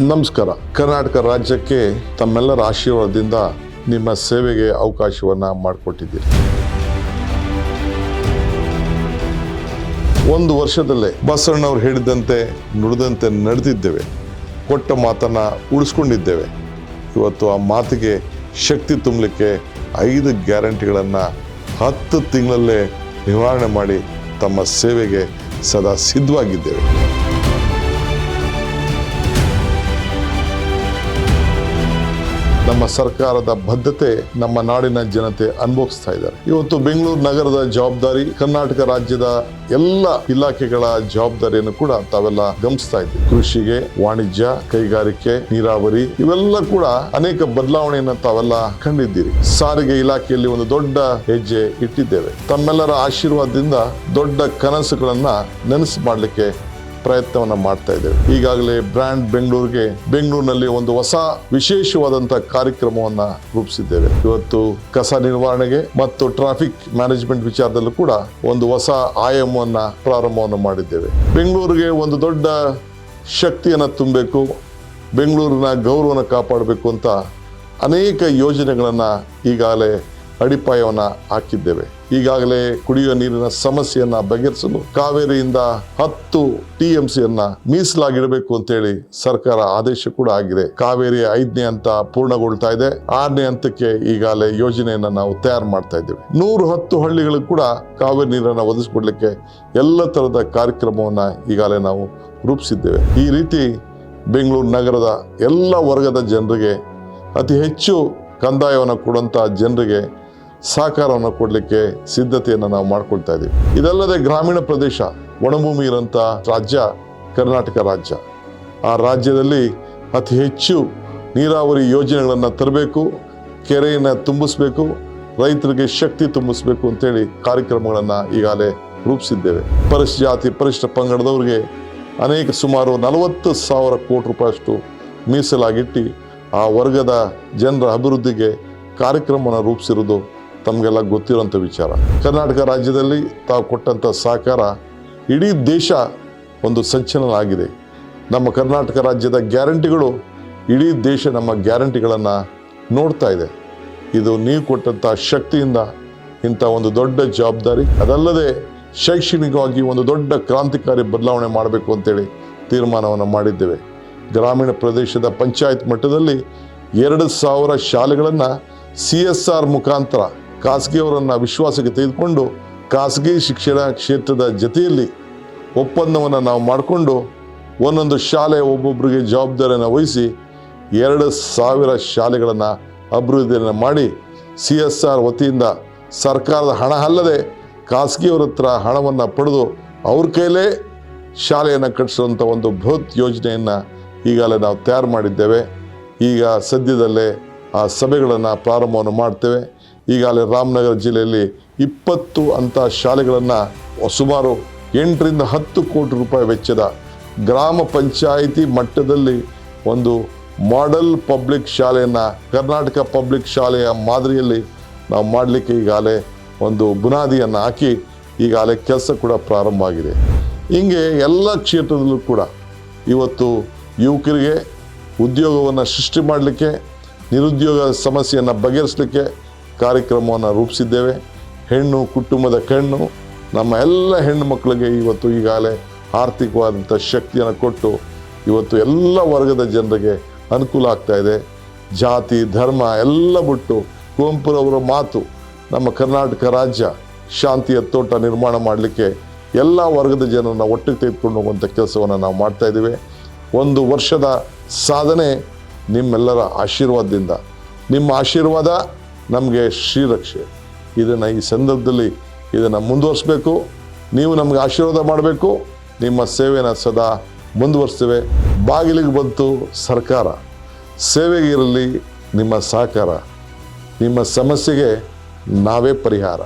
ನಮಸ್ಕಾರ. ಕರ್ನಾಟಕ ರಾಜ್ಯಕ್ಕೆ ತಮ್ಮೆಲ್ಲರ ಆಶೀರ್ವಾದದಿಂದ ನಿಮ್ಮ ಸೇವೆಗೆ ಅವಕಾಶವನ್ನು ಮಾಡಿಕೊಟ್ಟಿದ್ದೀರಿ. ಒಂದು ವರ್ಷದಲ್ಲೇ ಬಸವಣ್ಣವ್ರು ಹೇಳಿದಂತೆ, ನುಡಿದಂತೆ ನಡೆದಿದ್ದೇವೆ. ಕೊಟ್ಟ ಮಾತನ್ನು ಉಳಿಸ್ಕೊಂಡಿದ್ದೇವೆ. ಇವತ್ತು ಆ ಮಾತಿಗೆ ಶಕ್ತಿ ತುಂಬಲಿಕ್ಕೆ ಐದು ಗ್ಯಾರಂಟಿಗಳನ್ನು ಹತ್ತು ತಿಂಗಳಲ್ಲೇ ನಿವಾರಣೆ ಮಾಡಿ ತಮ್ಮ ಸೇವೆಗೆ ಸದಾ ಸಿದ್ಧವಾಗಿದ್ದೇವೆ. ನಮ್ಮ ಸರ್ಕಾರದ ಬದ್ಧತೆ ನಮ್ಮ ನಾಡಿನ ಜನತೆ ಅನುಭವಿಸ್ತಾ ಇದ್ದಾರೆ. ಇವತ್ತು ಬೆಂಗಳೂರು ನಗರದ ಜವಾಬ್ದಾರಿ, ಕರ್ನಾಟಕ ರಾಜ್ಯದ ಎಲ್ಲ ಇಲಾಖೆಗಳ ಜವಾಬ್ದಾರಿಯನ್ನು ಕೂಡ ತಾವೆಲ್ಲ ಗಮನಿಸ್ತಾ ಇದ್ದೀವಿ ಕೃಷಿಗೆ, ವಾಣಿಜ್ಯ, ಕೈಗಾರಿಕೆ, ನೀರಾವರಿ ಇವೆಲ್ಲ ಕೂಡ ಅನೇಕ ಬದಲಾವಣೆಯನ್ನು ತಾವೆಲ್ಲ ಕಂಡಿದ್ದೀರಿ. ಸಾರಿಗೆ ಇಲಾಖೆಯಲ್ಲಿ ಒಂದು ದೊಡ್ಡ ಹೆಜ್ಜೆ ಇಟ್ಟಿದ್ದೇವೆ. ತಮ್ಮೆಲ್ಲರ ಆಶೀರ್ವಾದದಿಂದ ದೊಡ್ಡ ಕನಸುಗಳನ್ನ ನನಸು ಮಾಡಲಿಕ್ಕೆ ಪ್ರಯತ್ನವನ್ನ ಮಾಡ್ತಾ ಇದ್ದೇವೆ. ಈಗಾಗಲೇ ಬ್ರ್ಯಾಂಡ್ ಬೆಂಗಳೂರಿಗೆ ಬೆಂಗಳೂರಿನಲ್ಲಿ ಒಂದು ಹೊಸ ವಿಶೇಷವಾದಂತಹ ಕಾರ್ಯಕ್ರಮವನ್ನ ರೂಪಿಸಿದ್ದೇವೆ. ಇವತ್ತು ಕಸ ನಿರ್ವಹಣೆಗೆ ಮತ್ತು ಟ್ರಾಫಿಕ್ ಮ್ಯಾನೇಜ್ಮೆಂಟ್ ವಿಚಾರದಲ್ಲೂ ಕೂಡ ಒಂದು ಹೊಸ ಆಯಾಮವನ್ನು, ಪ್ರಾರಂಭವನ್ನು ಮಾಡಿದ್ದೇವೆ. ಬೆಂಗಳೂರಿಗೆ ಒಂದು ದೊಡ್ಡ ಶಕ್ತಿಯನ್ನು ತುಂಬಬೇಕು, ಬೆಂಗಳೂರಿನ ಗೌರವನ ಕಾಪಾಡಬೇಕು ಅಂತ ಅನೇಕ ಯೋಜನೆಗಳನ್ನು ಈಗಾಗಲೇ ಅಡಿಪಾಯವನ್ನು ಹಾಕಿದ್ದೇವೆ. ಈಗಾಗಲೇ ಕುಡಿಯುವ ನೀರಿನ ಸಮಸ್ಯೆಯನ್ನ ಬಗೆಹರಿಸಲು ಕಾವೇರಿಯಿಂದ ಹತ್ತು ಟಿ ಎಂ ಸಿಯನ್ನ ಮೀಸಲಾಗಿಡಬೇಕು ಅಂತೇಳಿ ಸರ್ಕಾರ ಆದೇಶ ಕೂಡ ಆಗಿದೆ. ಕಾವೇರಿ ಐದನೇ ಹಂತ ಪೂರ್ಣಗೊಳ್ತಾ ಇದೆ. ಆರನೇ ಹಂತಕ್ಕೆ ಈಗಾಗಲೇ ಯೋಜನೆಯನ್ನ ನಾವು ತಯಾರು ಮಾಡ್ತಾ ಇದ್ದೇವೆ. ನೂರು ಹತ್ತು ಹಳ್ಳಿಗಳಿಗೂ ಕೂಡ ಕಾವೇರಿ ನೀರನ್ನು ಒದಗಿಸ್ಕೊಡ್ಲಿಕ್ಕೆ ಎಲ್ಲ ತರದ ಕಾರ್ಯಕ್ರಮವನ್ನ ಈಗಾಗಲೇ ನಾವು ರೂಪಿಸಿದ್ದೇವೆ. ಈ ರೀತಿ ಬೆಂಗಳೂರು ನಗರದ ಎಲ್ಲ ವರ್ಗದ ಜನರಿಗೆ ಅತಿ ಹೆಚ್ಚು ಕಂದಾಯವನ್ನು ಕೊಡುವಂಥ ಜನರಿಗೆ ಸಹಕಾರವನ್ನು ಕೊಡಲಿಕ್ಕೆ ಸಿದ್ಧತೆಯನ್ನು ನಾವು ಮಾಡ್ಕೊಳ್ತಾ ಇದ್ದೀವಿ ಇದಲ್ಲದೆ ಗ್ರಾಮೀಣ ಪ್ರದೇಶ ಒಣಭೂಮಿ ಇರೋಂಥ ರಾಜ್ಯ ಕರ್ನಾಟಕ ರಾಜ್ಯ. ಆ ರಾಜ್ಯದಲ್ಲಿ ಅತಿ ಹೆಚ್ಚು ನೀರಾವರಿ ಯೋಜನೆಗಳನ್ನು ತರಬೇಕು, ಕೆರೆಯನ್ನು ತುಂಬಿಸ್ಬೇಕು, ರೈತರಿಗೆ ಶಕ್ತಿ ತುಂಬಿಸ್ಬೇಕು ಅಂತೇಳಿ ಕಾರ್ಯಕ್ರಮಗಳನ್ನು ಈಗಾಗಲೇ ರೂಪಿಸಿದ್ದೇವೆ. ಪರಿಶಿಷ್ಟ ಜಾತಿ ಪರಿಶಿಷ್ಟ ಪಂಗಡದವರಿಗೆ ಅನೇಕ ಸುಮಾರು ನಲವತ್ತು ಸಾವಿರ ಕೋಟಿ ರೂಪಾಯಿಯಷ್ಟು ಮೀಸಲಾಗಿಟ್ಟು ಆ ವರ್ಗದ ಜನರ ಅಭಿವೃದ್ಧಿಗೆ ಕಾರ್ಯಕ್ರಮವನ್ನು ರೂಪಿಸಿರುವುದು ತಮಗೆಲ್ಲ ಗೊತ್ತಿರುವಂಥ ವಿಚಾರ. ಕರ್ನಾಟಕ ರಾಜ್ಯದಲ್ಲಿ ತಾವು ಕೊಟ್ಟಂಥ ಸಹಕಾರ ಇಡೀ ದೇಶ ಒಂದು ಸಂಚಲನ ಆಗಿದೆ ನಮ್ಮ ಕರ್ನಾಟಕ ರಾಜ್ಯದ ಗ್ಯಾರಂಟಿಗಳು ಇಡೀ ದೇಶ ನಮ್ಮ ಗ್ಯಾರಂಟಿಗಳನ್ನು ನೋಡ್ತಾ ಇದೆ. ಇದು ನೀವು ಕೊಟ್ಟಂಥ ಶಕ್ತಿಯಿಂದ ಇಂಥ ಒಂದು ದೊಡ್ಡ ಜವಾಬ್ದಾರಿ, ಅದಲ್ಲದೆ ಶೈಕ್ಷಣಿಕವಾಗಿ ಒಂದು ದೊಡ್ಡ ಕ್ರಾಂತಿಕಾರಿ ಬದಲಾವಣೆ ಮಾಡಬೇಕು ಅಂತೇಳಿ ತೀರ್ಮಾನವನ್ನು ಮಾಡಿದ್ದೇವೆ. ಗ್ರಾಮೀಣ ಪ್ರದೇಶದ ಪಂಚಾಯತ್ ಮಟ್ಟದಲ್ಲಿ ಎರಡು ಸಾವಿರ ಶಾಲೆಗಳನ್ನು ಸಿ ಎಸ್ ಆರ್ ಮುಖಾಂತರ ಖಾಸಗಿಯವರನ್ನು ವಿಶ್ವಾಸಕ್ಕೆ ತೆಗೆದುಕೊಂಡು ಖಾಸಗಿ ಶಿಕ್ಷಣ ಕ್ಷೇತ್ರದ ಜೊತೆಯಲ್ಲಿ ಒಪ್ಪಂದವನ್ನು ನಾವು ಮಾಡಿಕೊಂಡು ಒಂದೊಂದು ಶಾಲೆ ಒಬ್ಬೊಬ್ಬರಿಗೆ ಜವಾಬ್ದಾರಿಯನ್ನು ವಹಿಸಿ ಎರಡು ಸಾವಿರ ಶಾಲೆಗಳನ್ನು ಅಭಿವೃದ್ಧಿಯನ್ನು ಮಾಡಿ ಸಿ ಎಸ್ ಆರ್ ವತಿಯಿಂದ ಸರ್ಕಾರದ ಹಣ ಅಲ್ಲದೆ ಖಾಸಗಿಯವರ ಹತ್ರ ಹಣವನ್ನು ಪಡೆದು ಅವ್ರ ಕೈಲೇ ಶಾಲೆಯನ್ನು ಕಟ್ಟಿಸುವಂಥ ಒಂದು ಬೃಹತ್ ಯೋಜನೆಯನ್ನು ಈಗಾಗಲೇ ನಾವು ತಯಾರು ಮಾಡಿದ್ದೇವೆ. ಈಗ ಸದ್ಯದಲ್ಲೇ ಆ ಸಭೆಗಳನ್ನು ಪ್ರಾರಂಭವನ್ನು ಮಾಡ್ತೇವೆ. ಈಗಾಗಲೇ ರಾಮನಗರ ಜಿಲ್ಲೆಯಲ್ಲಿ ಇಪ್ಪತ್ತು ಅಂತ ಶಾಲೆಗಳನ್ನು ಸುಮಾರು ಎಂಟರಿಂದ ಹತ್ತು ಕೋಟಿ ರೂಪಾಯಿ ವೆಚ್ಚದ ಗ್ರಾಮ ಪಂಚಾಯಿತಿ ಮಟ್ಟದಲ್ಲಿ ಒಂದು ಮಾಡೆಲ್ ಪಬ್ಲಿಕ್ ಶಾಲೆಯನ್ನು, ಕರ್ನಾಟಕ ಪಬ್ಲಿಕ್ ಶಾಲೆಯ ಮಾದರಿಯಲ್ಲಿ ನಾವು ಮಾಡಲಿಕ್ಕೆ ಈಗಾಗಲೇ ಒಂದು ಬುನಾದಿಯನ್ನು ಹಾಕಿ ಈಗಾಗಲೇ ಕೆಲಸ ಕೂಡ ಪ್ರಾರಂಭ ಆಗಿದೆ. ಹೀಗೆ ಎಲ್ಲ ಕ್ಷೇತ್ರದಲ್ಲೂ ಕೂಡ ಇವತ್ತು ಯುವಕರಿಗೆ ಉದ್ಯೋಗವನ್ನು ಸೃಷ್ಟಿ ಮಾಡಲಿಕ್ಕೆ, ನಿರುದ್ಯೋಗ ಸಮಸ್ಯೆಯನ್ನು ಬಗೆಹರಿಸಲಿಕ್ಕೆ ಕಾರ್ಯಕ್ರಮವನ್ನು ರೂಪಿಸಿದ್ದೇವೆ. ಹೆಣ್ಣು, ಕುಟುಂಬದ ಕಣ್ಣು, ನಮ್ಮ ಎಲ್ಲ ಹೆಣ್ಣು ಮಕ್ಕಳಿಗೆ ಇವತ್ತು ಈಗಾಗಲೇ ಆರ್ಥಿಕವಾದಂಥ ಶಕ್ತಿಯನ್ನು ಕೊಟ್ಟು ಇವತ್ತು ಎಲ್ಲ ವರ್ಗದ ಜನರಿಗೆ ಅನುಕೂಲ ಆಗ್ತಾ ಇದೆ. ಜಾತಿ, ಧರ್ಮ ಎಲ್ಲ ಬಿಟ್ಟು ಕುವೆಂಪುರವರ ಮಾತು ನಮ್ಮ ಕರ್ನಾಟಕ ರಾಜ್ಯ ಶಾಂತಿಯ ತೋಟ ನಿರ್ಮಾಣ ಮಾಡಲಿಕ್ಕೆ ಎಲ್ಲ ವರ್ಗದ ಜನರನ್ನು ಒಟ್ಟಿಗೆ ತೆಗೆದುಕೊಂಡು ಹೋಗುವಂಥ ಕೆಲಸವನ್ನು ನಾವು ಮಾಡ್ತಾ ಇದ್ದೀವಿ. ಒಂದು ವರ್ಷದ ಸಾಧನೆ ನಿಮ್ಮೆಲ್ಲರ ಆಶೀರ್ವಾದದಿಂದ. ನಿಮ್ಮ ಆಶೀರ್ವಾದ ನಮಗೆ ಶ್ರೀರಕ್ಷೆ. ಇದನ್ನು ಈ ಸಂದರ್ಭದಲ್ಲಿ ಇದನ್ನು ಮುಂದುವರಿಸಬೇಕು. ನೀವು ನಮಗೆ ಆಶೀರ್ವಾದ ಮಾಡಬೇಕು. ನಿಮ್ಮ ಸೇವೆನ ಸದಾ ಮುಂದುವರಿಸ್ತೇವೆ. ಬಾಗಿಲಿಗೆ ಬಂತು ಸರ್ಕಾರ. ಸೇವೆಗೆ ಇರಲಿ ನಿಮ್ಮ ಸಹಕಾರ. ನಿಮ್ಮ ಸಮಸ್ಯೆಗೆ ನಾವೇ ಪರಿಹಾರ.